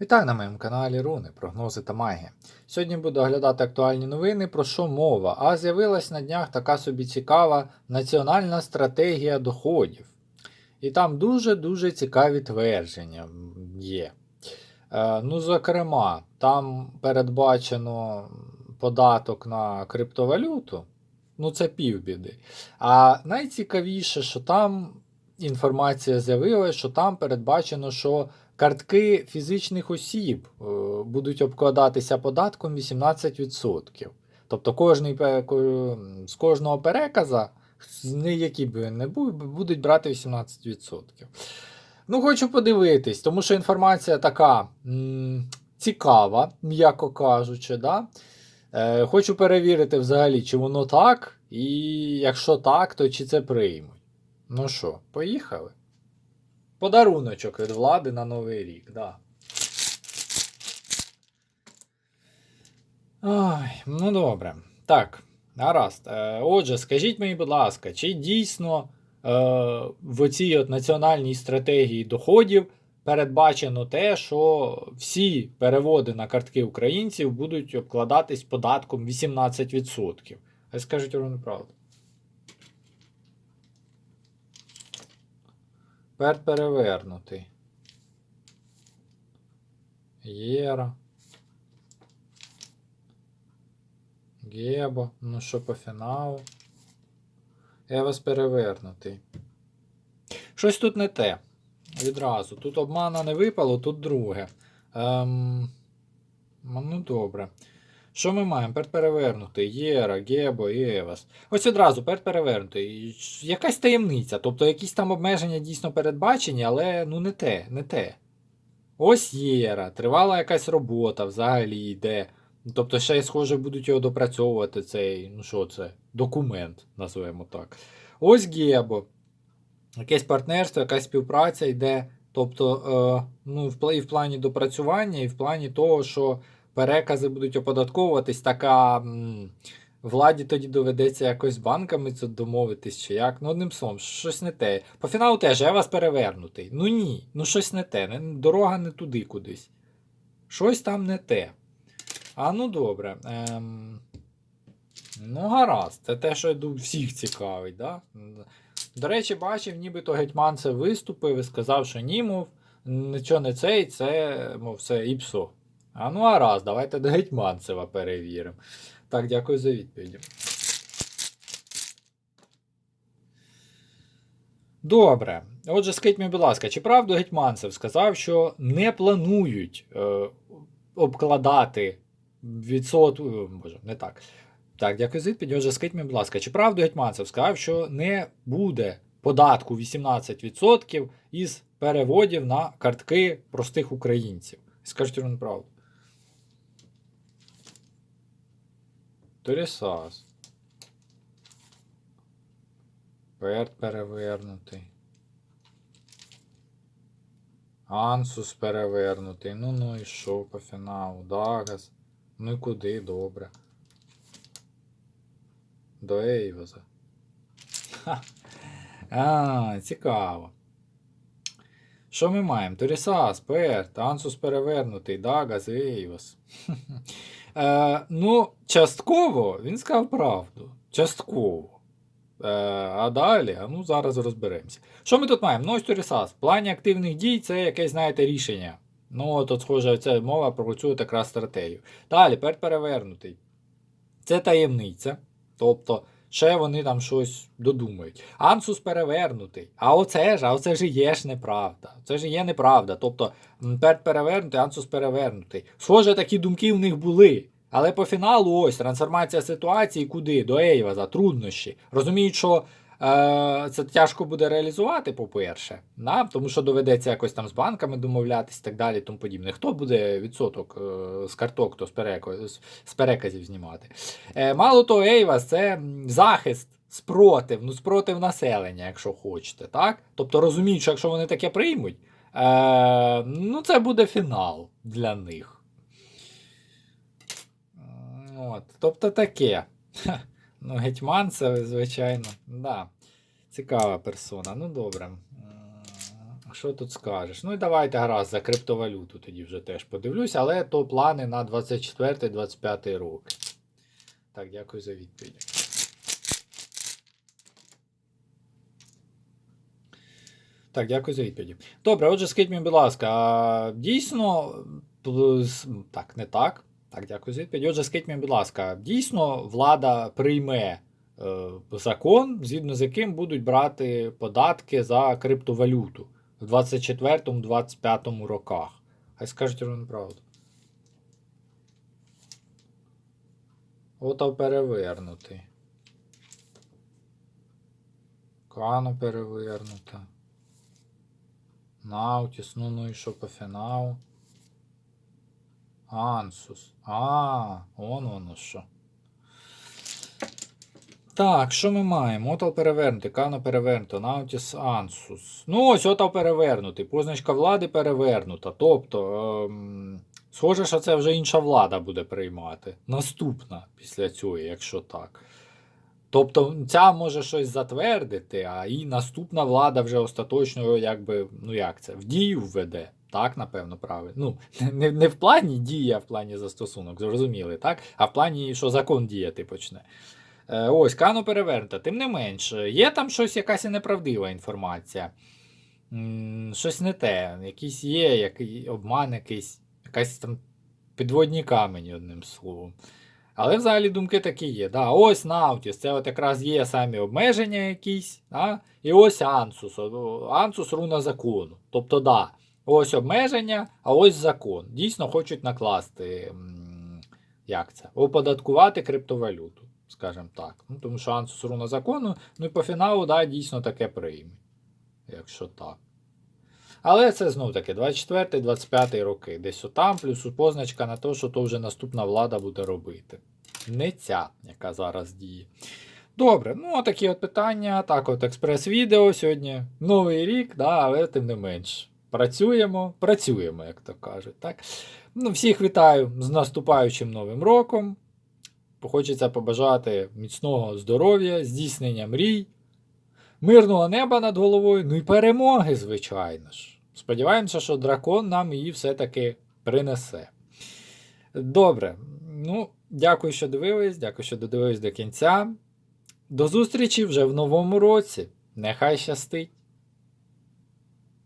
Вітаю на моєму каналі Руни, прогнози та магія. Сьогодні буду оглядати актуальні новини, про що мова, а з'явилась на днях така собі цікава національна стратегія доходів. І там дуже-дуже цікаві твердження є. Е, ну, зокрема, там передбачено податок на криптовалюту. Ну, це півбіди. А найцікавіше, що там інформація з'явилася, що там передбачено, що картки фізичних осіб е, будуть обкладатися податком 18%. Тобто кожний, з кожного переказа, які б не був, будуть брати 18%. Ну, хочу подивитись, тому що інформація така м, цікава, м'яко кажучи. Да? Е, хочу перевірити взагалі, чи воно так, і якщо так, то чи це приймуть. Ну що, поїхали? Подаруночок від влади на Новий рік, да. Ой, ну добре. Так, гаразд. Е, Отже, скажіть мені, будь ласка, чи дійсно е, в оцій от національній стратегії доходів передбачено те, що всі переводи на картки українців будуть обкладатись податком 18%? А скажіть вам правду. Перт перевернутий. Єра. Гебо. Ну що по фіналу? Евас перевернутий. Щось тут не те. Відразу. Тут обмана не випало, тут друге. Ем... Ну добре. Що ми маємо? Перт перевернутий. Єра, Гебо і Евас. Ось одразу перт перевернутий. Якась таємниця. Тобто якісь там обмеження дійсно передбачені, але ну не те, не те. Ось Єра, тривала якась робота взагалі йде. Тобто ще й схоже будуть його допрацьовувати цей, ну що це, документ, називаємо так. Ось Гебо. Якесь партнерство, якась співпраця йде. Тобто, е, ну, і в плані допрацювання, і в плані того, що перекази будуть оподатковуватись, така владі тоді доведеться якось банками це домовитись, чи як. Ну, одним словом, щось не те. По фіналу теж я вас перевернутий. Ну ні, ну щось не те. Дорога не туди кудись. Щось там не те. А ну добре. Ем... Ну, гаразд, це те, що ду- всіх цікавить, да? До речі, бачив, нібито гетьманцев виступив і сказав, що ні, мов, нічого не цей, це, мов, все іпсо. А ну гаразд, давайте до Гетьманцева перевіримо. Так, дякую за відповіді. Добре. Отже, скажіть мені, будь ласка, чи правду Гетьманцев сказав, що не планують е, обкладати відсот... Боже, не так. Так, дякую за відповідь. Отже, скажіть мені, будь ласка, чи правду Гетьманцев сказав, що не буде податку 18% із переводів на картки простих українців? Скажіть правду. Торісас. Перт перевернутий. Ансус перевернутий. Ну ну і що по фіналу? Дагас. Ну і куди? Добре. До Ейвоза. Ха. А, цікаво. Що ми маємо? Торісас, Перт, Ансус перевернутий, Дагас, Ейвос. Е, ну, частково він сказав правду. Частково. Е, а далі, а ну зараз розберемося. Що ми тут маємо? Ну, ось. В плані активних дій це якесь, знаєте, рішення. Ну, тут, схоже, це мова про цю якраз стратегію. Далі, Перт перевернутий. Це таємниця. Тобто, ще вони там щось додумають. Ансус перевернутий. А оце ж, а оце ж є ж неправда. Це ж є неправда. Тобто, перед перевернутий, ансус перевернутий. Схоже, такі думки в них були. Але по фіналу ось трансформація ситуації куди? До Ейваза, труднощі. Розуміють, що це тяжко буде реалізувати, по-перше, да? тому що доведеться якось там з банками домовлятися і так далі, тому подібне. Хто буде відсоток е, з карток, то з, переко- з- з переказів знімати? Е, мало того, Ейвас це захист. Спротив, ну спротив населення, якщо хочете, так? Тобто розуміють, що якщо вони таке приймуть, е, ну це буде фінал для них. От, тобто таке. Ну, гетьман це, звичайно, да. Цікава персона. Ну добре. Що тут скажеш? Ну і давайте гаразд за криптовалюту тоді вже теж подивлюсь, але то плани на 24-25 роки. Так, дякую за відповідь. Так, дякую за відповіді. Добре, отже, скажіть мені, будь ласка, дійсно. Так, не так. Так, дякую за відповідь. Отже, скажіть мені, будь ласка, дійсно влада прийме е, закон, згідно з яким будуть брати податки за криптовалюту в 24-25 роках. Хай скажуть ровно правду. Ото перевернутий. Кано перевернута. Наутіс, ну ну і що по фіналу? Ансус. А, он воно що. Так, що ми маємо? Отал перевернутий, Кано перевернуто, Наутіс Ансус. Ну, ось отал перевернутий. Позначка влади перевернута. Тобто, ем, схоже, що це вже інша влада буде приймати. Наступна після цього, якщо так. Тобто, ця може щось затвердити, а і наступна влада вже остаточно, якби, ну як це, в дію введе. Так, напевно, правильно. Ну, не, не в плані дії, а в плані застосунок, зрозуміли, так? А в плані, що закон діяти почне. Е, ось, Кано перевернута. Тим не менш, є там щось, якась і неправдива інформація. М, Щось не те. Якийсь є, який обман якийсь, якась там підводні камені, одним словом. Але взагалі думки такі є. Да, ось Наутіс, це от якраз є самі обмеження якісь. Да? І ось Ансус. Ансус руна закону. Тобто, да, ось обмеження, а ось закон. Дійсно хочуть накласти. Як це? Оподаткувати криптовалюту, скажімо так. Ну, тому що Ансус руна закону, ну і по фіналу, да, дійсно таке прийме. Якщо так. Але це знов таки 24-25 роки. Десь отам, плюс позначка на те, що то вже наступна влада буде робити. Не ця, яка зараз діє. Добре, ну такі от питання. Так, от експрес-відео сьогодні. Новий рік, да, але тим не менш. Працюємо, працюємо, як то кажуть. Так? Ну, всіх вітаю з наступаючим новим роком. Хочеться побажати міцного здоров'я, здійснення мрій, мирного неба над головою, ну і перемоги, звичайно ж. Сподіваємося, що дракон нам її все-таки принесе. Добре. Ну, дякую, що дивились, дякую, що додивились до кінця. До зустрічі вже в новому році. Нехай щастить!